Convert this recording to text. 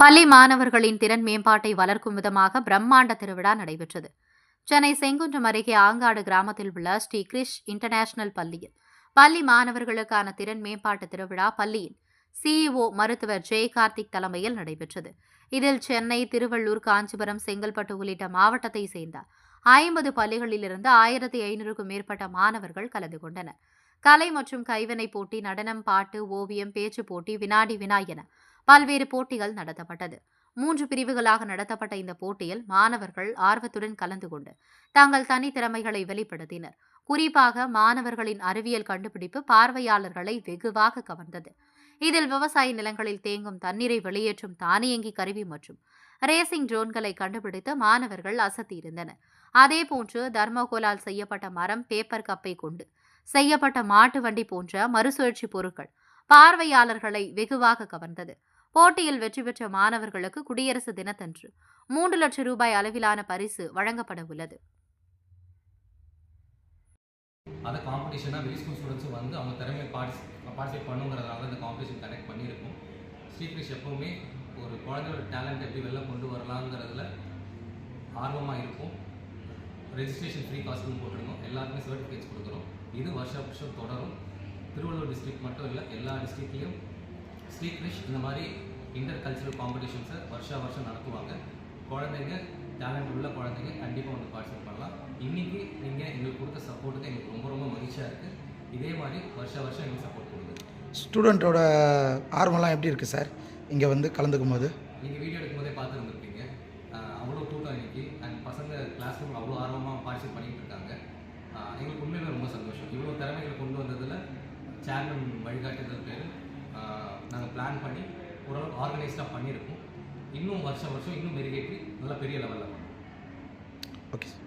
பள்ளி மாணவர்களின் திறன் மேம்பாட்டை வளர்க்கும் விதமாக பிரம்மாண்ட திருவிழா நடைபெற்றது. சென்னை செங்குன்றம் அருகே ஆங்காடு கிராமத்தில் உள்ள ஸ்ரீ கிரிஷ் இன்டர்நேஷனல் பள்ளியில் பள்ளி மாணவர்களுக்கான திறன் மேம்பாட்டு திருவிழா பள்ளியின் சிஇஓ மருத்துவர் ஜெய் கார்த்திக் தலைமையில் நடைபெற்றது. இதில் சென்னை திருவள்ளூர் காஞ்சிபுரம் செங்கல்பட்டு உள்ளிட்ட மாவட்டத்தை சேர்ந்த ஐம்பது பள்ளிகளிலிருந்து ஆயிரத்தி ஐநூறுக்கும் மேற்பட்ட மாணவர்கள் கலந்து கொண்டனர். கலை மற்றும் கைவினை போட்டி நடனம் பாட்டு ஓவியம் பேச்சு போட்டி வினாடி வினா என பல்வேறு போட்டிகள் நடத்தப்பட்டது. மூன்று பிரிவுகளாக நடத்தப்பட்ட இந்த போட்டியில் மாணவர்கள் ஆர்வத்துடன் கலந்து கொண்டு தங்கள் தனித்திறமைகளை வெளிப்படுத்தினர். குறிப்பாக மாணவர்களின் அறிவியல் கண்டுபிடிப்பு பார்வையாளர்களை வெகுவாக கவர்ந்தது. இதில் விவசாய நிலங்களில் தேங்கும் தண்ணீரை வெளியேற்றும் தானியங்கி கருவி மற்றும் ரேசிங் ட்ரோன்களை கண்டுபிடித்து மாணவர்கள் அசத்தியிருந்தனர். அதேபோன்று தர்மகோலால் செய்யப்பட்ட மரம் பேப்பர் கப்பை கொண்டு செய்யப்பட்ட மாட்டு வண்டி போன்ற மறுசுழற்சி பொருட்கள் பார்வையாளர்களை வெகுவாக கவர்ந்தது. போட்டியில் வெற்றி பெற்ற மாணவர்களுக்கு குடியரசு தினத்தன்று மூன்று லட்சம் ரூபாய் அளவிலான பரிசு வழங்கப்பட உள்ளது. அந்த காம்படிஷனாக வெளி ஸ்கூல் ஸ்டூடெண்ட்ஸும் வந்து அவங்க திறமையை பார்ட்டிஸ் பார்ட்டிசிபேட் பண்ணுங்கிறதுனால தான் இந்த காம்படிஷன் கனெக்ட் பண்ணியிருக்கோம். ஸ்ரீகிருஷ் எப்பவுமே ஒரு குழந்தையோட டேலண்ட் எப்படி வெளில கொண்டு வரலாங்கிறதுல ஆர்வமாக இருக்கும் ரெஜிஸ்ட்ரேஷன் ஃப்ரீ காஸ்ட்டும் போட்டிருக்கோம் எல்லாருக்குமே சர்டிஃபிகேட்ஸ் கொடுக்குறோம். இது வருஷ வருஷம் தொடரும். திருவள்ளூர் டிஸ்ட்ரிக்ட் மட்டும் இல்லை எல்லா டிஸ்ட்ரிக்ட்லேயும் ஸ்ரீகிருஷ் இந்த மாதிரி இன்டர் கல்ச்சரல் காம்படிஷன்ஸை வருஷா வருஷம் நடத்துவாங்க. குழந்தைங்க டேலண்ட் உள்ள குழந்தைங்க கண்டிப்பாக வந்து பார்ட்டிசிபேட் பண்ணலாம். இன்றைக்கி நீங்கள் எங்களுக்கு கொடுத்த சப்போர்ட்டுக்கு எங்களுக்கு ரொம்ப ரொம்ப மகிழ்ச்சியாக இருக்குது இதே மாதிரி வருஷா வருஷம் எங்களுக்கு சப்போர்ட் கொடுங்க. ஸ்டூடெண்ட்டோட ஆர்வம்லாம் எப்படி இருக்குது சார்? இங்கே வந்து கலந்துக்கும் போது? நீங்கள் வீடியோ எடுக்கும்போதே பார்த்துருந்துருப்பீங்க. அவ்வளோ கூட்டம் இன்னைக்கு அண்ட் பசங்க கிளாஸ் ரூமில் அவ்வளோ ஆர்வமாக பார்ட்டிசிபேட் பண்ணிட்டு இருக்காங்க. எங்களுக்கு உண்மையில ரொம்ப சந்தோஷம். இவ்வளோ திறமைகளை கொண்டு வந்ததில் சேர்மன் வழிகாட்டுதல் பேர். நாங்கள் பிளான் பண்ணி ஓரளவுக்கு ஆர்கனைஸ்டாக பண்ணியிருக்கோம். இன்னும் வருஷம் வருஷம் இன்னும் மெருகேற்றி நல்லா பெரிய லெவலில் பண்ணுவோம் ஓகே சார்